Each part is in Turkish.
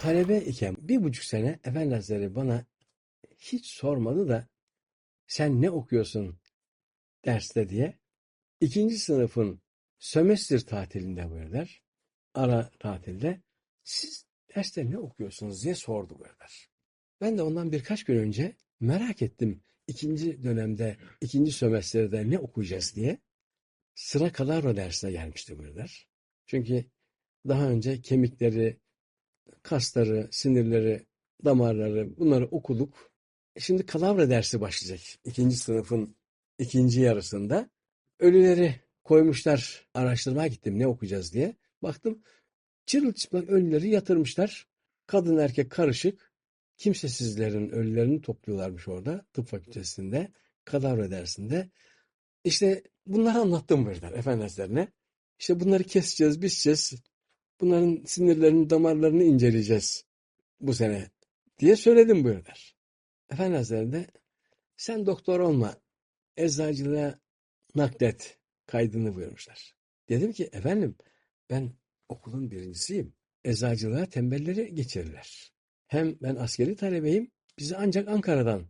Talebe iken bir buçuk sene Efendi Hazretleri bana hiç sormadı da sen ne okuyorsun derste diye. İkinci sınıfın sömestr tatilinde buyurlar. Ara tatilde siz derste ne okuyorsunuz diye sordu buyurlar. Ben de ondan birkaç gün önce merak ettim ikinci dönemde, ikinci sömestrde ne okuyacağız diye. Sıra kadavra dersine gelmişti buyurlar. Çünkü daha önce kemikleri, kasları, sinirleri, damarları bunları okuduk. E Şimdi kadavra dersi başlayacak. İkinci sınıfın ikinci yarısında. Ölüleri koymuşlar. Araştırmaya gittim ne okuyacağız diye. Baktım çırılçıplak ölüleri yatırmışlar. Kadın erkek karışık. Kimsesizlerin ölülerini topluyorlarmış orada tıp fakültesinde. Kadavra dersinde. İşte bunları anlattım burada Efendi Hazretlerine. İşte bunları keseceğiz, biçeceğiz. Bunların sinirlerini, damarlarını inceleyeceğiz bu sene diye söyledim buyurlar. Efendi Hazretleri de sen doktor olma, eczacılığa naklet kaydını buyurmuşlar. Dedim ki efendim ben okulun birincisiyim. Eczacılığa tembelleri geçirirler. Hem ben askeri talebeyim, bizi ancak Ankara'dan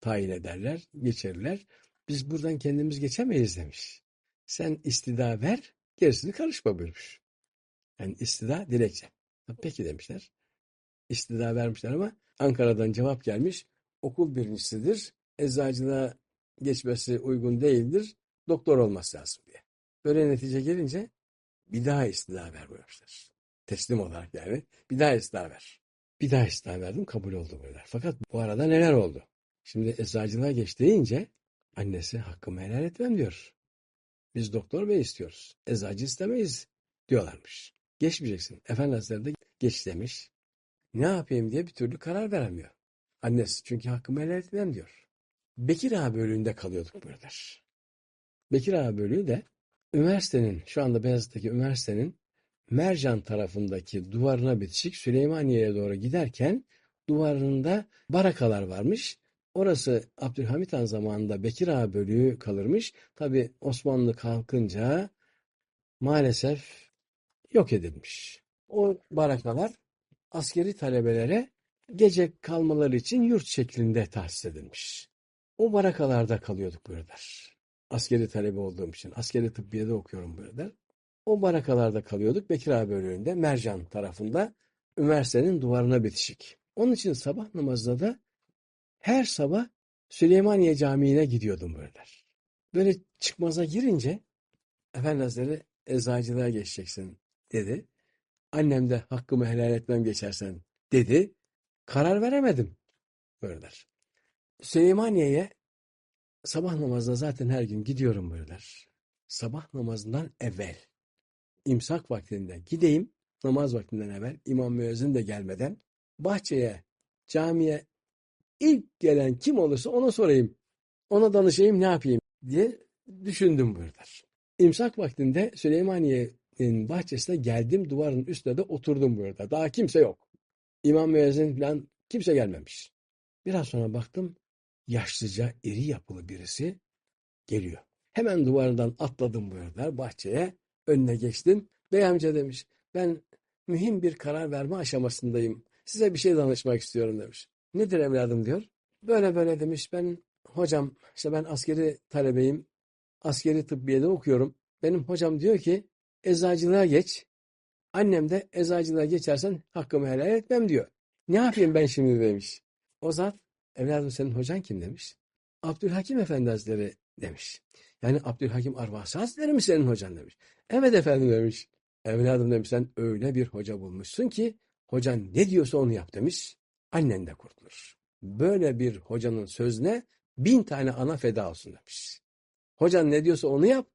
tayin ederler, geçirirler. Biz buradan kendimiz geçemeyiz demiş. Sen istida ver, gerisini karışma buyurmuş. Yani istida dilekçe. Peki demişler. İstida vermişler ama Ankara'dan cevap gelmiş. Okul birincisidir. Eczacılığa geçmesi uygun değildir. Doktor olması lazım diye. Böyle netice gelince bir daha istida ver buyurmuşlar. Teslim olarak yani. Bir daha istida ver. Bir daha istida verdim kabul oldu buyurlar. Fakat bu arada neler oldu? Şimdi eczacılığa geç deyince annesi hakkımı helal etmem diyor. Biz doktor bey istiyoruz. Eczacı istemeyiz diyorlarmış. Geçmeyeceksin. Efendi Hazretleri de geç demiş. Ne yapayım diye bir türlü karar veremiyor. Annesi çünkü hakkımı helal etmem diyor. Bekir Ağa bölüğünde kalıyorduk buralar. Bekir Ağa bölüğü de üniversitenin, şu anda Beyazıt'taki üniversitenin Mercan tarafındaki duvarına bitişik Süleymaniye'ye doğru giderken duvarında barakalar varmış. Orası Abdülhamit Han zamanında Bekir Ağa bölüğü kalırmış. Tabi Osmanlı kalkınca maalesef yok edilmiş. O barakalar askeri talebelere gece kalmaları için yurt şeklinde tahsis edilmiş. O barakalarda kalıyorduk burada. Askeri talebe olduğum için. Askeri tıbbiyede okuyorum burada. O barakalarda kalıyorduk. Bekir Ağa bölüğünde, Mercan tarafında üniversitenin duvarına bitişik. Onun için sabah namazında da her sabah Süleymaniye Camii'ne gidiyordum böyle. Böyle çıkmaza girince Efendi Hazretleri eczacılığa geçeceksin dedi. Annem de hakkımı helal etmem geçersen dedi. Karar veremedim. Böyleler. Süleymaniye'ye sabah namazına zaten her gün gidiyorum böyleler. Sabah namazından evvel imsak vaktinde gideyim namaz vaktinden evvel imam müezzin de gelmeden bahçeye camiye ilk gelen kim olursa ona sorayım. Ona danışayım ne yapayım diye düşündüm buralar. İmsak vaktinde Süleymaniye'nin bahçesine geldim duvarın üstüne de oturdum burada. Daha kimse yok. İmam müezzin falan kimse gelmemiş. Biraz sonra baktım yaşlıca iri yapılı birisi geliyor. Hemen duvardan atladım burada bahçeye önüne geçtim. Bey amca demiş ben mühim bir karar verme aşamasındayım. Size bir şey danışmak istiyorum demiş. Nedir evladım diyor. Böyle böyle demiş ben hocam işte ben askeri talebeyim. Askeri tıbbiyede okuyorum. Benim hocam diyor ki eczacılığa geç. Annem de eczacılığa geçersen hakkımı helal etmem diyor. Ne yapayım ben şimdi demiş. O zat evladım senin hocan kim demiş. Abdülhakim Efendi Hazretleri demiş. Yani Abdülhakim Arvasi Hazretleri mi senin hocan demiş. Evet efendim demiş. Evladım demiş sen öyle bir hoca bulmuşsun ki hocan ne diyorsa onu yap demiş. Annen de kurtulur. Böyle bir hocanın sözüne bin tane ana feda olsun demiş. Hocan ne diyorsa onu yap.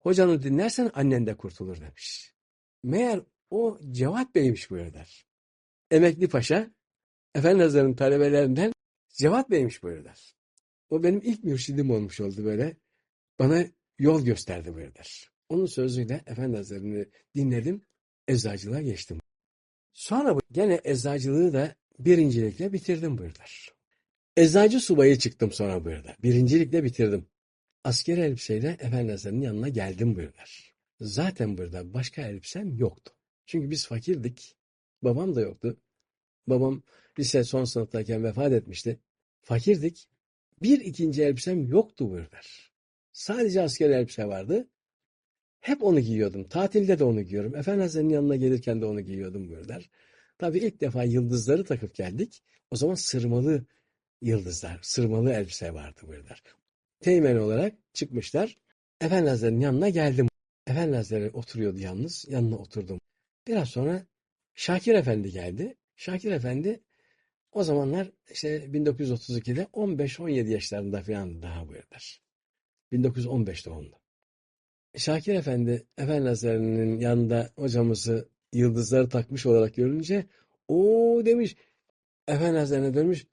Hocanı dinlersen annen de kurtulur demiş. Meğer o Cevat Bey'miş bu der. Emekli Paşa, Efendi talebelerinden Cevat Bey'miş bu der. O benim ilk mürşidim olmuş oldu böyle. Bana yol gösterdi bu der. Onun sözüyle Efendi dinledim, eczacılığa geçtim. Sonra gene eczacılığı da birincilikle bitirdim buyurlar. Eczacı subayı çıktım sonra burada. Birincilikle bitirdim. Askeri elbiseyle Efendi Hazretleri'nin yanına geldim buyurlar. Zaten burada başka elbisem yoktu. Çünkü biz fakirdik. Babam da yoktu. Babam lise son sınıftayken vefat etmişti. Fakirdik. Bir ikinci elbisem yoktu buyurlar. Sadece asker elbise vardı. Hep onu giyiyordum. Tatilde de onu giyiyorum. Efendimiz'in yanına gelirken de onu giyiyordum buyurlar. Tabii ilk defa yıldızları takıp geldik. O zaman sırmalı yıldızlar, sırmalı elbise vardı buyurlar. Teğmen olarak çıkmışlar. Efendi yanına geldim. Efendi oturuyordu yalnız. Yanına oturdum. Biraz sonra Şakir Efendi geldi. Şakir Efendi o zamanlar işte 1932'de 15-17 yaşlarında falan daha buyurlar. 1915 doğumlu. Şakir Efendi, Efendi Hazretleri'nin yanında hocamızı yıldızları takmış olarak görünce o demiş Efendi Hazretlerine dönmüş.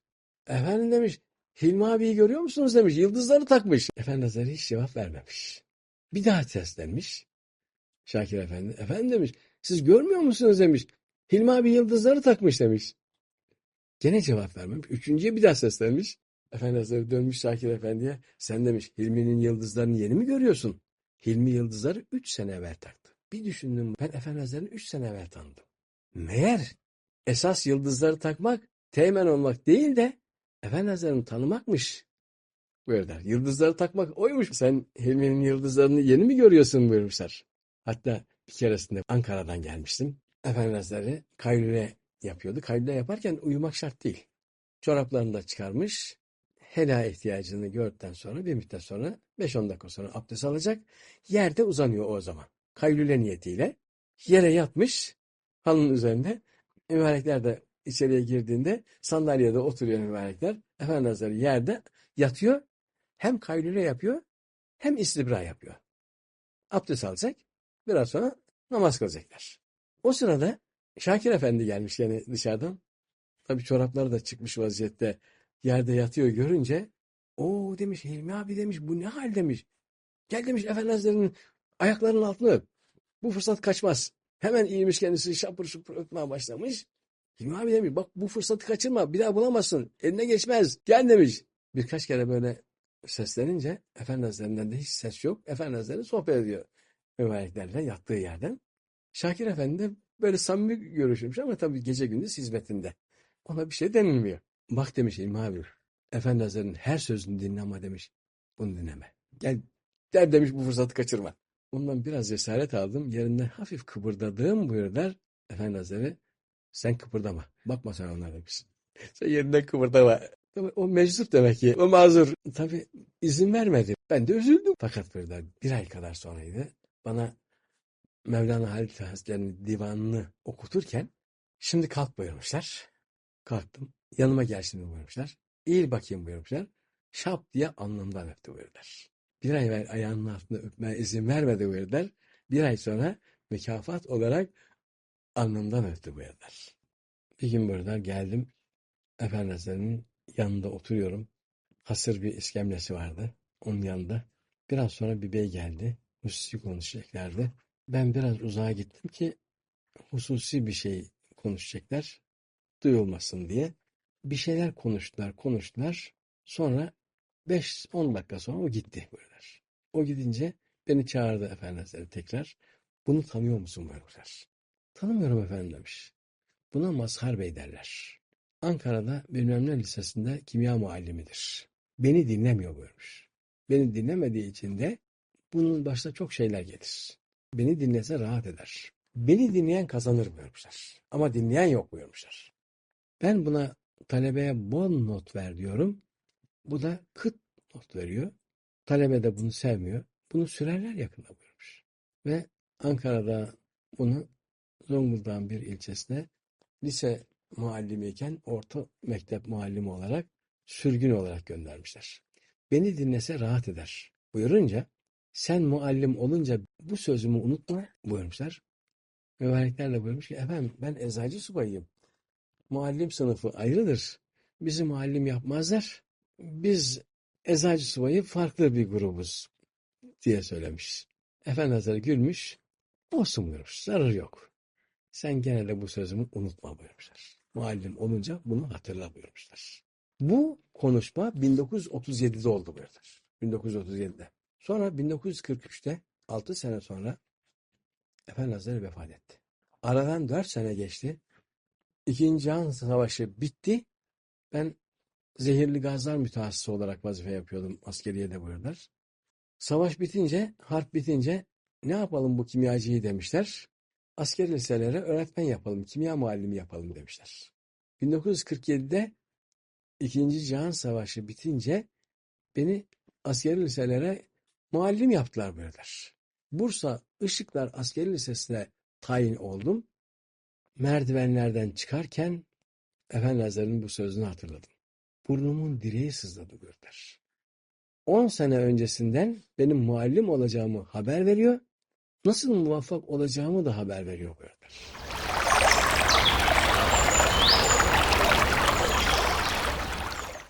Efendim demiş Hilmi abiyi görüyor musunuz demiş. Yıldızları takmış. Efendi Hazretleri hiç cevap vermemiş. Bir daha seslenmiş. Şakir Efendi. Efendim demiş siz görmüyor musunuz demiş. Hilmi abi yıldızları takmış demiş. Gene cevap vermemiş. Üçüncüye bir daha seslenmiş. Efendi Hazretleri dönmüş Şakir Efendi'ye. Sen demiş Hilmi'nin yıldızlarını yeni mi görüyorsun? Hilmi yıldızları üç sene evvel taktı. Bir düşündüm ben Efendi Hazretleri'ni üç sene evvel tanıdım. Meğer esas yıldızları takmak teğmen olmak değil de Efendi Hazretleri'ni tanımakmış. Buyurlar. Yıldızları takmak oymuş. Sen Hilmi'nin yıldızlarını yeni mi görüyorsun buyurmuşlar. Hatta bir keresinde Ankara'dan gelmiştim. Efendi Hazretleri kaylule yapıyordu. Kaylule yaparken uyumak şart değil. Çoraplarını da çıkarmış. Hela ihtiyacını gördükten sonra bir müddet sonra 5-10 dakika sonra abdest alacak. Yerde uzanıyor o zaman. Kaylule niyetiyle. Yere yatmış halının üzerinde. Mübarekler de içeriye girdiğinde sandalyede oturuyor mübarekler. Efendi Hazretleri yerde yatıyor. Hem kaylule yapıyor hem istibra yapıyor. Abdest alacak. Biraz sonra namaz kılacaklar. O sırada Şakir Efendi gelmiş yani dışarıdan. Tabii çorapları da çıkmış vaziyette yerde yatıyor görünce o demiş Hilmi abi demiş bu ne hal demiş. Gel demiş Efendi ayaklarının altını öp. Bu fırsat kaçmaz. Hemen eğilmiş kendisi şapır şupur öpmeye başlamış. Hilmi abi demiş bak bu fırsatı kaçırma bir daha bulamazsın. Eline geçmez. Gel demiş. Birkaç kere böyle seslenince Efendi Hazretlerinden de hiç ses yok. Efendi Hazretleri sohbet ediyor. Mübareklerle yattığı yerden. Şakir Efendi de böyle samimi görüşmüş ama tabii gece gündüz hizmetinde. Ona bir şey denilmiyor. Bak demiş İlmi abi. Efendi Hazretleri'nin her sözünü dinle ama demiş. Bunu dinleme. Gel der demiş bu fırsatı kaçırma. Ondan biraz cesaret aldım. Yerinden hafif kıpırdadığım buyurlar. Efendi Hazretleri sen kıpırdama. Bakma sen onlara demiş. Sen yerinden kıpırdama. Tabii o meczup demek ki. O mazur. Tabii izin vermedi. Ben de üzüldüm. Fakat buyurlar bir ay kadar sonraydı. Bana Mevlana Halid Hazretleri'nin divanını okuturken şimdi kalk buyurmuşlar. Kalktım. Yanıma gel şimdi buyurmuşlar. Eğil bakayım buyurmuşlar. Şap diye alnımdan öptü buyurdular. Bir ay evvel ayağının altında öpmeye izin vermedi buyurdular. Bir ay sonra mükafat olarak alnımdan öptü buyurdular. Bir gün buyurdular geldim. Efendi Hazretleri'nin yanında oturuyorum. Hasır bir iskemlesi vardı. Onun yanında. Biraz sonra bir bey geldi. Hususi konuşacaklardı. Ben biraz uzağa gittim ki hususi bir şey konuşacaklar. Duyulmasın diye. Bir şeyler konuştular, konuştular. Sonra 5-10 dakika sonra o gitti buyurlar. O gidince beni çağırdı Efendi Hazretleri tekrar. Bunu tanıyor musun buyurlar. Tanımıyorum efendim demiş. Buna Mazhar Bey derler. Ankara'da bilmem ne lisesinde kimya muallimidir. Beni dinlemiyor buyurmuş. Beni dinlemediği için de bunun başta çok şeyler gelir. Beni dinlese rahat eder. Beni dinleyen kazanır buyurmuşlar. Ama dinleyen yok buyurmuşlar. Ben buna talebeye bon not ver diyorum. Bu da kıt not veriyor. Talebe de bunu sevmiyor. Bunu sürerler yakında buyurmuş. Ve Ankara'da bunu Zonguldak'ın bir ilçesine lise muallimiyken orta mektep muallimi olarak sürgün olarak göndermişler. Beni dinlese rahat eder. Buyurunca sen muallim olunca bu sözümü unutma buyurmuşlar. Mübarekler de buyurmuş ki efendim ben eczacı subayıyım. Muallim sınıfı ayrıdır. Bizi muallim yapmazlar. Biz eczacı subayı farklı bir grubuz diye söylemiş. Efendi Hazretleri gülmüş. Olsun buyurmuş. Zararı yok. Sen gene de bu sözümü unutma buyurmuşlar. Muallim olunca bunu hatırla buyurmuşlar. Bu konuşma 1937'de oldu buyurlar. 1937'de. Sonra 1943'te 6 sene sonra Efendi Hazretleri vefat etti. Aradan 4 sene geçti. İkinci Cihan Savaşı bitti. Ben zehirli gazlar mütehassısı olarak vazife yapıyordum askeriyede buyurdular. Savaş bitince, harp bitince ne yapalım bu kimyacıyı demişler. Asker liselere öğretmen yapalım, kimya muallimi yapalım demişler. 1947'de İkinci Cihan Savaşı bitince beni askeri liselere muallim yaptılar buyurdular. Bursa Işıklar Askeri Lisesi'ne tayin oldum. Merdivenlerden çıkarken Efendi bu sözünü hatırladım. Burnumun direği sızladı buyurdular. 10 sene öncesinden benim muallim olacağımı haber veriyor, nasıl muvaffak olacağımı da haber veriyor buyurdular.